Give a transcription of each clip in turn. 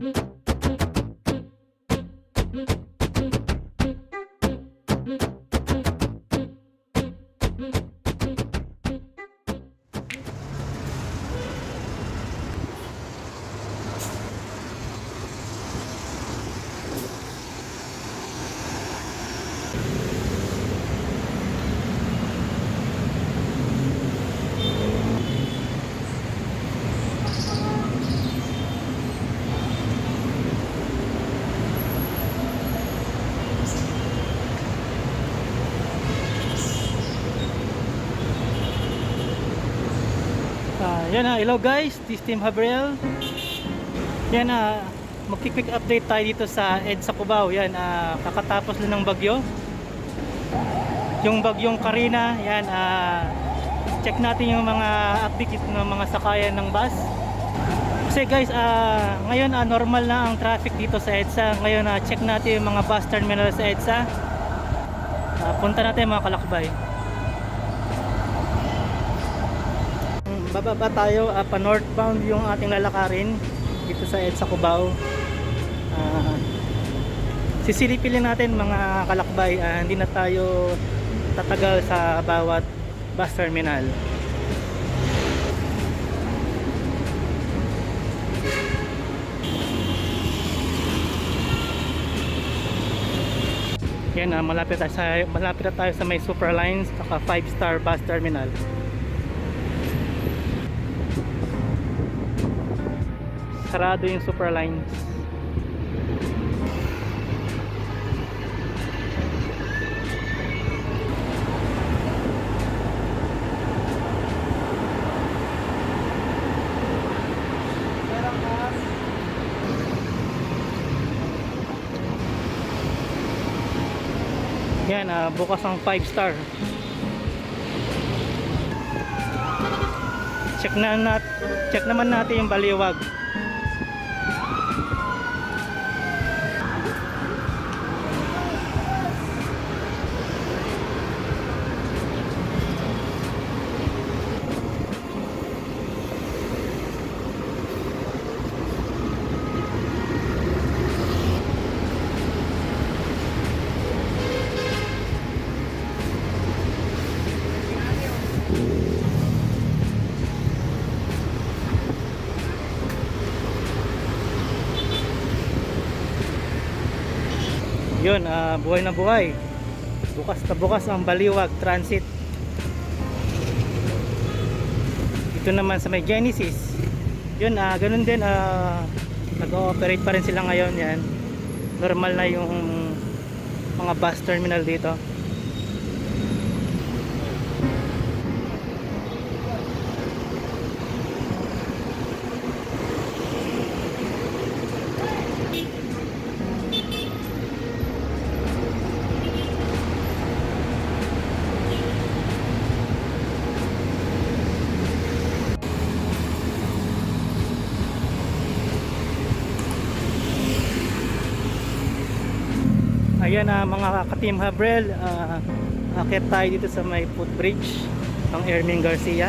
you yan na, hello guys, this is Team Habriel. Yan na, magki-quick update tayo dito sa EDSA Cubao. Yan, ah, kakatapos lang ng bagyo. Yung bagyong Karina, yan, ah, check natin yung mga update ng mga sakayan ng bus. Kasi guys, ah, ngayon ah, normal na ang traffic dito sa EDSA. Ngayon, ah, check natin yung mga bus terminal sa EDSA. Ah, punta natin mga kalakbay. Bababa tayo uh, pa northbound yung ating lalakarin dito sa EDSA Cubao. Sisilipin lang natin mga kalakbay ah, hindi na tayo tatagal sa bawat bus terminal. Yan ah, malapit, tayo sa, malapit na tayo sa may Superlines saka 5 star bus terminal sarado yung super lines. Yan ah, bukas ang 5 star. Check na nat check naman natin yung baliwag yun ah, buhay na buhay. Bukas na bukas ang baliwag transit. Dito naman sa may Genesis. Yun ah, ganun din ah, nag-ooperate pa rin sila ngayon yan. Normal na yung mga bus terminal dito Ayan na mga ka-team Habrel, uh, akit tayo dito sa may footbridge ng Erming Garcia.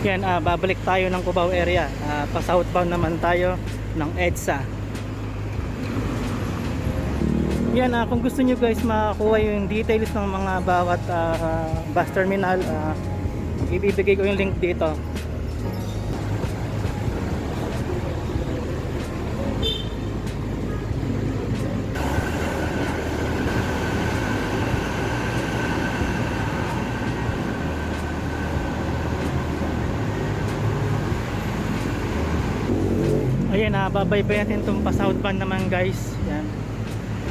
Yan, ah, babalik tayo ng Cubao area. Uh, pa southbound naman tayo ng EDSA. Yan, ah, kung gusto nyo guys makakuha yung details ng mga bawat ah, bus terminal, ah, ibibigay ko yung link dito. Ayan, uh, babaybay natin itong pa southbound naman guys. Yan.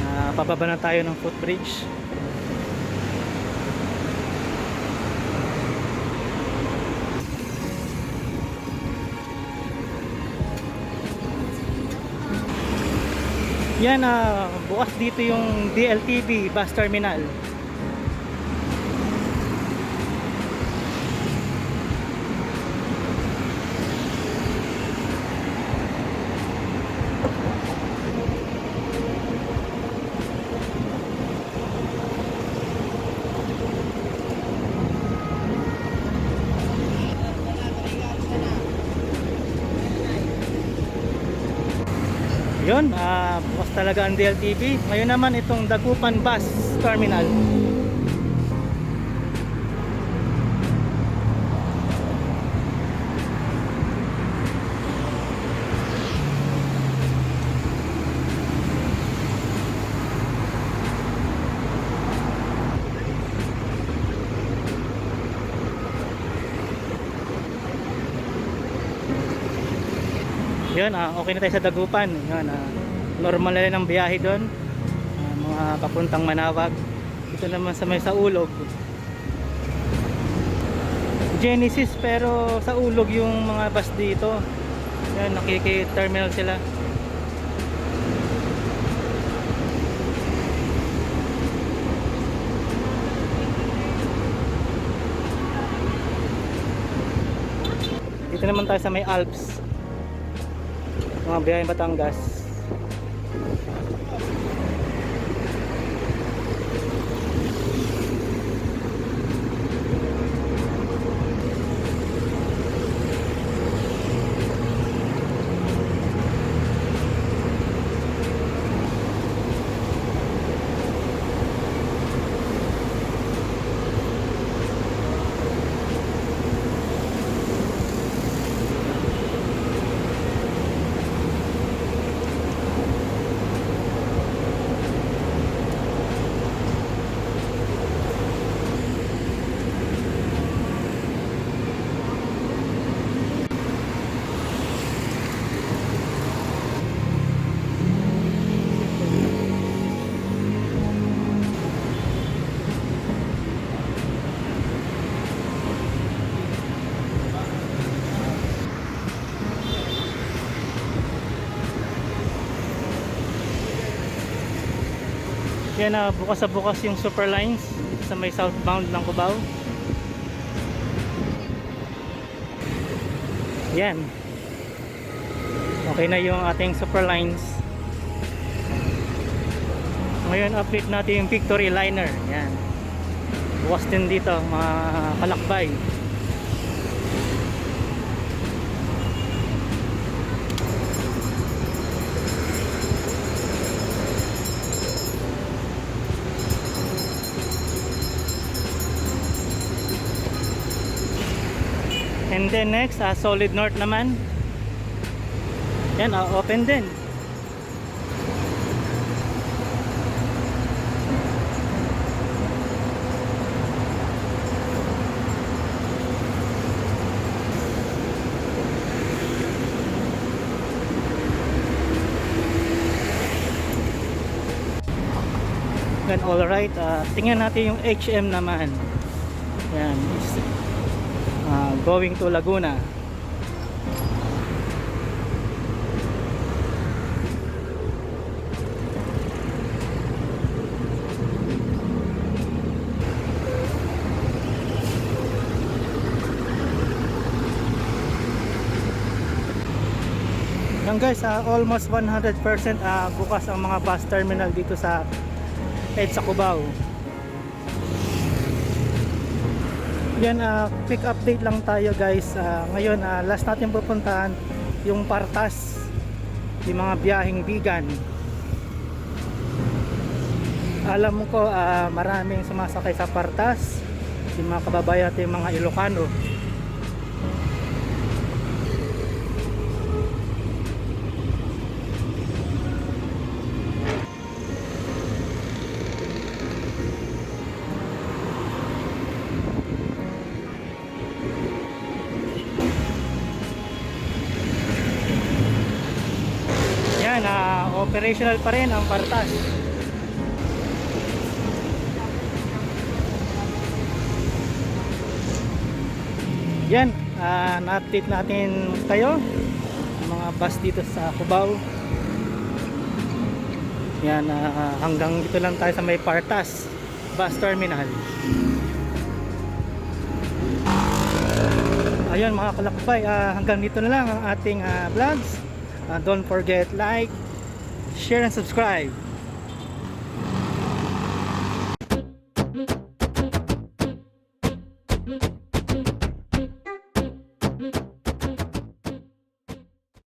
Ah, pababa na tayo ng footbridge. Yan, ah, bukas dito yung DLTV bus terminal. Yun, ah, bukas talaga ang DLTV. Ngayon naman itong Dagupan Bus Terminal. Yun, ah, okay na tayo sa Dagupan. Yun, ah, normal na rin ang biyahe doon. Ah, mga papuntang Manawag. Ito naman sa may sa Ulog. Genesis pero sa Ulog yung mga bus dito. Yan, nakiki-terminal sila. Dito naman tayo sa may Alps mga biyaheng Batangas yan na bukas sa bukas yung super lines sa may southbound ng Cubao. Yan okay na yung ating super lines. Ngayon update natin yung victory liner. Yan bukas din dito mga kalakbay And then next, ah, Solid North naman. Yan, ah, open din. Yan, alright. ah, tingnan natin yung HM naman. Yan. Ah, going to Laguna. Yan guys, ah, almost 100% ah, bukas ang mga bus terminal dito sa EDSA Cubao. Yan, ah, quick update lang tayo guys. Ah, ngayon, ah, last natin pupuntahan yung Partas, yung mga biyaheng vegan. Alam ko, ah, maraming sumasakay sa Partas, yung mga kababayan natin, yung mga Ilocano. Operational pa rin ang Partas. Yan, ah, na-update natin kayo mga bus dito sa Cubao. Yan, ah, hanggang dito lang tayo sa may Partas bus terminal. Ayun mga kalakbay, ah, hanggang dito na lang ang ating ah, vlogs. Uh, don't forget like, share and subscribe.